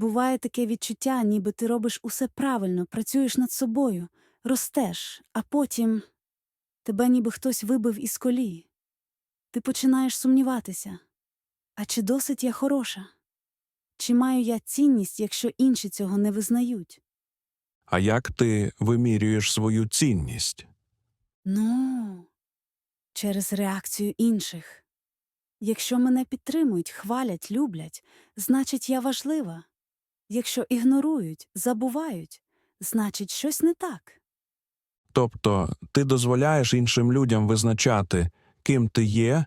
Буває таке відчуття, ніби ти робиш усе правильно, працюєш над собою, ростеш, а потім тебе ніби хтось вибив із колії. Ти починаєш сумніватися. А чи досить я хороша? Чи маю я цінність, якщо інші цього не визнають? А як ти вимірюєш свою цінність? Ну, через реакцію інших. Якщо мене підтримують, хвалять, люблять, значить я важлива. Якщо ігнорують, забувають, значить щось не так. Тобто ти дозволяєш іншим людям визначати, ким ти є,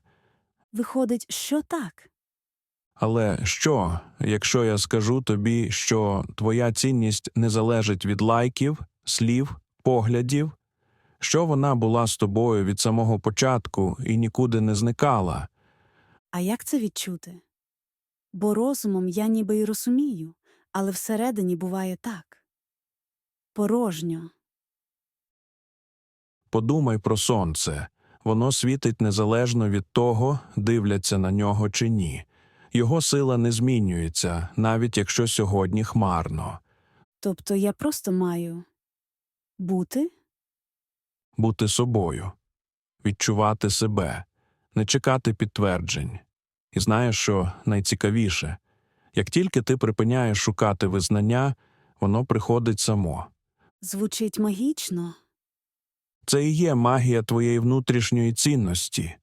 Виходить, що так. але що, якщо я скажу тобі, що твоя цінність не залежить від лайків, слів, поглядів, що вона була з тобою від самого початку і нікуди не зникала? А як це відчути? Бо розумом я ніби й розумію, але всередині буває так. Порожньо. Подумай про сонце. Воно світить незалежно від того, дивляться на нього чи ні. Його сила не змінюється, навіть якщо сьогодні хмарно. Тобто я просто маю бути? Бути собою, відчувати себе, не чекати підтверджень. І знаєш, що найцікавіше як тільки ти припиняєш шукати визнання, воно приходить само. Звучить магічно. Це і є магія твоєї внутрішньої цінності.